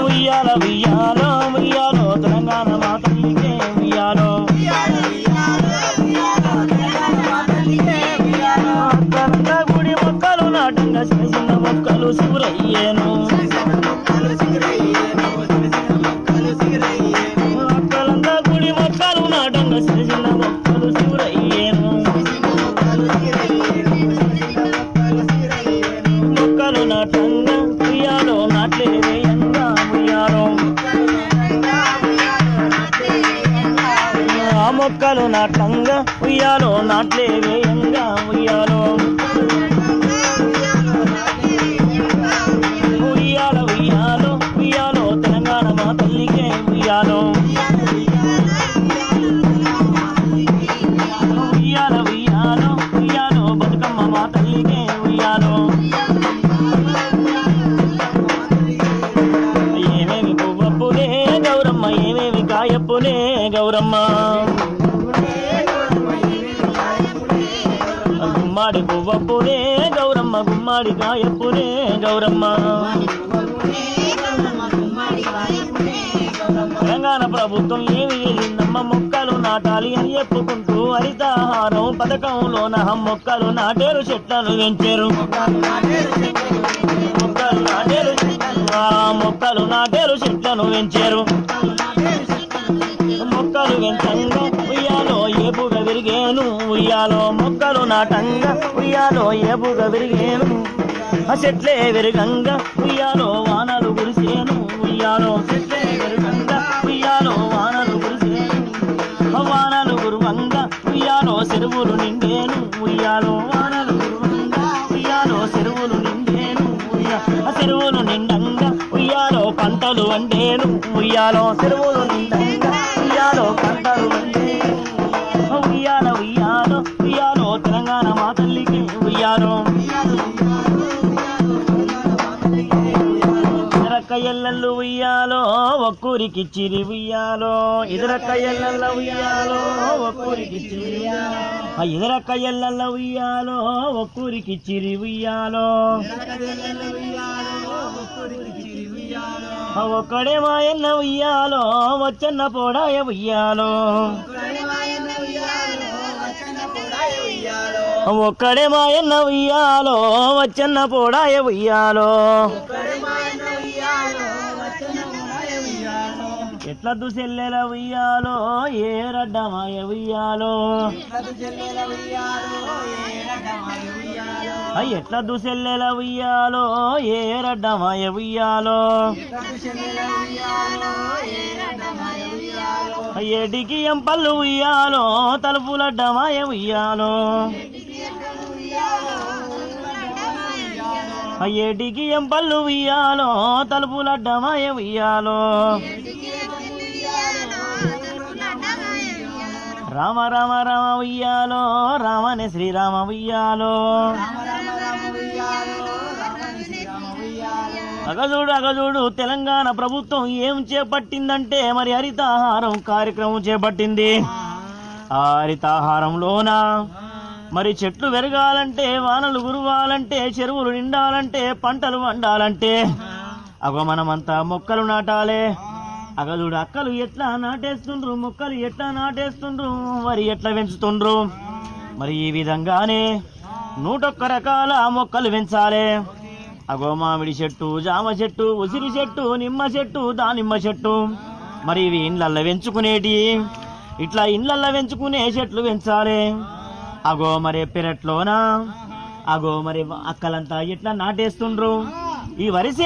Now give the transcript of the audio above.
ఉయ్యాల ఉయ్యాలో ఉయ్యాలో తెలంగాణ మా తల్లికే ఉయ్యాలో అక్కలంతా గుడి మొక్కలు నాటంగా చిన్న మొక్కలు నాటంగా ఉయ్యాలో నాట్లే వేయంగా ఉయ్యాలో. ఉయ్యాల ఉయ్యాలో ఉయ్యాలో తెలంగాణ మా తల్లికే ఉయ్యాలో. ఉయ్యాల ఉయ్యాలో ఉయ్యాలో బతుకమ్మ మా తల్లికే ఉయ్యాలో. ఏమేమి పువ్వప్పులే గౌరమ్మ ఏమేమి కాయప్పులే గౌరమ్మ. గుమ్మాడి పువ్వప్పులే గౌరమ్మ గుమ్మాడి కాయప్పులే గౌరమ్మ. తెలంగాణ ప్రభుత్వం ఏమి చేసిందమ్మ? మొక్కలు నాటాలి అని చెప్పుకుంటూ హరితాహారం పథకంలోన మొక్కలు నాటేరు చెట్లను పెంచారు. మొక్కలు నాటేరు మొక్కలు నాటేరు చెట్లను పెంచారు. మొక్కలు వెంటంగా ఉయ్యాలో ఏపుగా విరిగాను ఉయ్యాలో ఉయ్యాలో నాటంగా ఉయ్యాలో ఎబుగ విరిగేను. ఆ చెట్లే విరగంగా ఉయ్యాలో వానలు కురిసేను. ఉయ్యాలో చెట్లే విరగంగా ఉయ్యాలో వానలు కురిసేను. వానలు గురువంగా ఉయ్యాలో చెరువులు నిండేను. ఉయ్యాలో వానలు గురువంగా ఉయ్యాలో చెరువులు నిండేను. ఆ చెరువులు నిండంగా ఉయ్యాలో పంటలు వండేను. ఉయ్యాలో చెరువులు నిండంగా ఎదరక్క ఎల్లల్లు ఉయ్యాలో ఒక్కూరికి చిరి ఉయ్యాలో ఇదరక్క ఎల్లల్ల ఉయ్యాలో ఒక్కూరికి చిరి ఆ ఎల్లల్ల ఉయ్యాలో ఒక్కూరికి చిరి ఉయ్యాలో. ఒక్కడే మాయన్న ఉయ్యాలో వచ్చన్న పోడాయ ఉయ్యాలో. ఒక్కడే మాయన్న ఉయ్యాలో వచ్చన్న పోడాయ ఉయ్యాలో. ఎట్లా దుసెల్లెల ఉయ్యాలో ఏ రడ్డమాయ ఉయ్యాలో? ఆ ఎట్లా దుసెల్లెల ఉయ్యాలో ఏ రడ్డమాయ ఉయ్యాలో? ఎడికి ఏటికి ఎంపల్లు ఉయ్యాలో తలుపులడ్డమాయ ఉయ్యాలో? ఆ ఏటికి ఎంపల్లు ఉయ్యాలో తలుపులడ్డమాయ ఉయ్యాలో? రామ రామ రామ ఉయ్యాలో రామని శ్రీరామ ఉయ్యాలో. అగజూడు అగజూడు తెలంగాణ ప్రభుత్వం ఏం చేపట్టిందంటే మరి హరితాహారం కార్యక్రమం చేపట్టింది. ఆ హరితాహారంలోన? మరి చెట్లు పెరగాలంటే వానలు కురవాలంటే చెరువులు నిండాలంటే పంటలు వండాలంటే అగో మనమంతా మొక్కలు నాటాలే. అగలుడు అక్కలు ఎట్లా నాటేస్తుండ్రు? మొక్కలు ఎట్లా నాటేస్తుండ్రు? మరి ఎట్లా పెంచుతుండ్రు? మరి ఈ విధంగానే నూటొక్క రకాల మొక్కలు పెంచాలి. అగో మామిడి చెట్టు జామ చెట్టు ఉసిరి చెట్టు నిమ్మ చెట్టు దానిమ్మ చెట్టు. మరి ఇవి ఇండ్లల్లో పెంచుకునేటి ఇట్లా ఇండ్లల్లో పెంచుకునే చెట్లు పెంచాలి. అగో మరి పెరట్లోనా అగో మరి అక్కలంతా ఇట్లా నాటేస్తుండ్రు? ఈ వరిసే